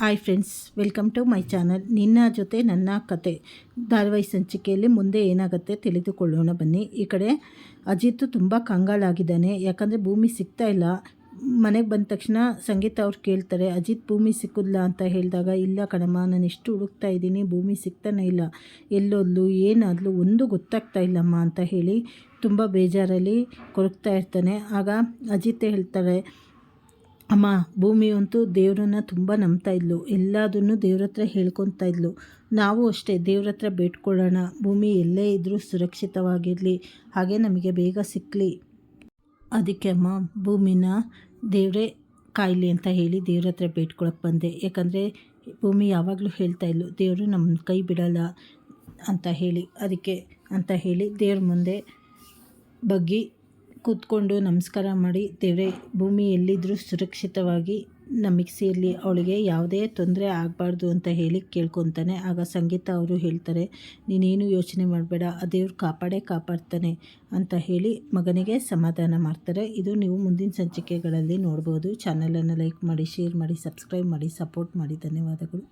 Hi friends welcome to my channel ನಿನ್ನ ಜೊತೆ ನನ್ನ ಕತೆ. ಧಾರಾವಾಹಿ ಸಂಚಿಕೆಯಲ್ಲಿ ಮುಂದೆ ಏನಾಗುತ್ತೆ ತಿಳಿದುಕೊಳ್ಳೋಣ ಬನ್ನಿ. ಈ ಕಡೆ ಅಜಿತ್ ತುಂಬ ಕಂಗಾಲಾಗಿದ್ದಾನೆ. ಯಾಕಂದರೆ ಭೂಮಿ ಸಿಗ್ತಾ ಇಲ್ಲ. ಮನೆಗೆ ಬಂದ ತಕ್ಷಣ ಸಂಗೀತ ಅವ್ರು ಕೇಳ್ತಾರೆ, ಅಜಿತ್, ಭೂಮಿ ಸಿಕ್ಕಿಲ್ಲ ಅಂತ ಹೇಳಿದಾಗ, ಇಲ್ಲ ಕಣಮ್ಮ, ನಾನು ಎಷ್ಟು ಹುಡುಕ್ತಾ ಇದ್ದೀನಿ, ಭೂಮಿ ಸಿಗ್ತಾನೆ ಇಲ್ಲ. ಎಲ್ಲೋದ್ಲು, ಏನಾದ್ಲು, ಒಂದು ಗೊತ್ತಾಗ್ತಾ ಇಲ್ಲಮ್ಮ ಅಂತ ಹೇಳಿ ತುಂಬ ಬೇಜಾರಲ್ಲಿ ಕೊರಗ್ತಾ ಇರ್ತಾನೆ. ಆಗ ಅಜಿತ್ ಹೇಳ್ತಾರೆ ಅಮ್ಮ ಭೂಮಿ ಅಂತೂ ದೇವರನ್ನ ತುಂಬ ನಂಬ್ತಾ ಇದ್ಲು. ಎಲ್ಲದನ್ನು ದೇವ್ರ ಹತ್ರ ಹೇಳ್ಕೊತಾ ಇದ್ಲು. ನಾವು ಅಷ್ಟೇ ದೇವ್ರ ಹತ್ರ ಬೇಡ್ಕೊಳ್ಳೋಣ. ಭೂಮಿ ಎಲ್ಲೇ ಇದ್ದರೂ ಸುರಕ್ಷಿತವಾಗಿರಲಿ. ಹಾಗೆ ನಮಗೆ ಬೇಗ ಸಿಕ್ಕಲಿ ಅದಕ್ಕೆ ಅಮ್ಮ, ಭೂಮಿನ ದೇವರೇ ಕಾಯಿಲೆ ಅಂತ ಹೇಳಿ ದೇವ್ರ ಹತ್ರ ಬೇಡ್ಕೊಳಕ್ಕೆ ಬಂದೆ. ಯಾಕಂದರೆ ಭೂಮಿ ಯಾವಾಗಲೂ ಹೇಳ್ತಾ ಇದ್ಲು, ದೇವರು ನಮ್ಮ ಕೈ ಬಿಡಲ್ಲ ಅಂತ ಹೇಳಿ. ಅದಕ್ಕೆ ಅಂತ ಹೇಳಿ ದೇವ್ರ ಮುಂದೆ ಬಗ್ಗಿ ಕೂತ್ಕೊಂಡು ನಮಸ್ಕಾರ ಮಾಡಿ, ದೇವರೇ, ಭೂಮಿ ಎಲ್ಲಿದ್ದರೂ ಸುರಕ್ಷಿತವಾಗಿ ನಮಗೆ ಸೇರಲಿ ಅವಳಿಗೆ ಯಾವುದೇ ತೊಂದರೆ ಆಗಬಾರ್ದು ಅಂತ ಹೇಳಿ ಕೇಳ್ಕೊತಾನೆ ಆಗ ಸಂಗೀತ ಅವರು ಹೇಳ್ತಾರೆ, ನೀನೇನು ಯೋಚನೆ ಮಾಡಬೇಡ, ಆ ದೇವ್ರು ಕಾಪಾಡೇ ಕಾಪಾಡ್ತಾನೆ ಅಂತ ಹೇಳಿ ಮಗನಿಗೆ ಸಮಾಧಾನ ಮಾಡ್ತಾರೆ. ಇದು ನೀವು ಮುಂದಿನ ಸಂಚಿಕೆಗಳಲ್ಲಿ ನೋಡ್ಬೋದು. ಚಾನಲನ್ನು ಲೈಕ್ ಮಾಡಿ, ಶೇರ್ ಮಾಡಿ, ಸಬ್ಸ್ಕ್ರೈಬ್ ಮಾಡಿ, ಸಪೋರ್ಟ್ ಮಾಡಿ. ಧನ್ಯವಾದಗಳು.